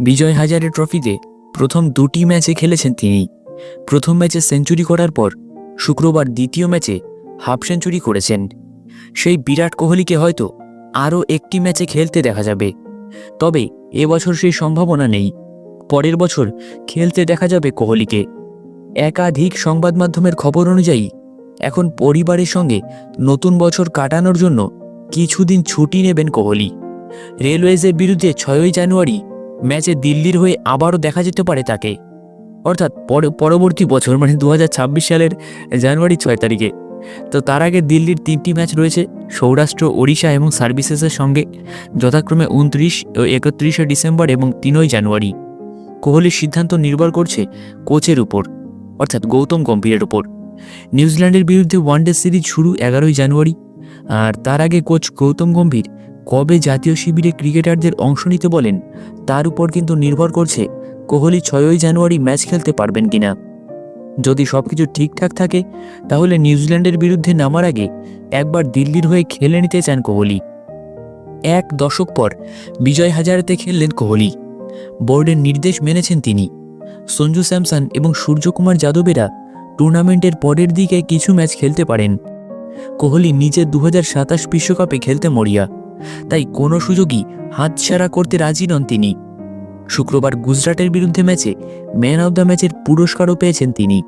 বিজয় হাজারে ট্রফিতে প্রথম দুটি ম্যাচে খেলেছেন তিনি। প্রথম ম্যাচে সেঞ্চুরি করার পর শুক্রবার দ্বিতীয় ম্যাচে হাফ সেঞ্চুরি করেছেন। সেই বিরাট কোহলিকে হয়তো আরও একটি ম্যাচে খেলতে দেখা যাবে। তবে এবছর সেই সম্ভাবনা নেই। পরের বছর খেলতে দেখা যাবে কোহলিকে। একাধিক সংবাদ মাধ্যমের খবর অনুযায়ী এখন পরিবারের সঙ্গে নতুন বছর কাটানোর জন্য কিছুদিন ছুটি নেবেন কোহলি। রেলওয়েজের বিরুদ্ধে ছয়ই জানুয়ারি ম্যাচে দিল্লির হয়ে আবারও দেখা যেতে পারে তাকে। অর্থাৎ পর- পরবর্তী বছর মানে দু হাজার ছাব্বিশ সালের জানুয়ারি ছয় তারিখে। তো তার আগে দিল্লির তিনটি ম্যাচ রয়েছে, সৌরাষ্ট্র, ওড়িশা এবং সার্ভিসেসের সঙ্গে, যথাক্রমে উনত্রিশ ও একত্রিশে ডিসেম্বর এবং তিনই জানুয়ারি। কোহলির সিদ্ধান্ত নির্ভর করছে কোচের উপর, অর্থাৎ গৌতম গম্ভীরের উপর। নিউজিল্যান্ডের বিরুদ্ধে ওয়ানডে সিরিজ শুরু এগারোই জানুয়ারি, আর তার আগে কোচ গৌতম গম্ভীর কবে জাতীয় শিবিরে ক্রিকেটারদের অংশ নিতে বলেন, তার উপর কিন্তু নির্ভর করছে কোহলি ছয়ই জানুয়ারি ম্যাচ খেলতে পারবেন কিনা। যদি সব কিছু ঠিকঠাক থাকে, তাহলে নিউজিল্যান্ডের বিরুদ্ধে নামার আগে একবার দিল্লির হয়ে খেলে নিতে চান কোহলি। এক দশক পর বিজয় হাজারেতে খেললেন কোহলি। বোর্ডের নির্দেশ মেনেছেন তিনি। সঞ্জু স্যামসন এবং সূর্যকুমার যাদবেরা টুর্নামেন্টের পরের দিকে কিছু ম্যাচ খেলতে পারেন। কোহলি নিজে দু বিশ্বকাপে খেলতে মরিয়া। তাই কোনো সুযোগই হাতছাড়া করতে রাজি নন তিনি। শুক্রবার গুজরাটের বিরুদ্ধে ম্যাচে ম্যান অব দ্য ম্যাচের পুরস্কারও পেয়েছেন তিনি।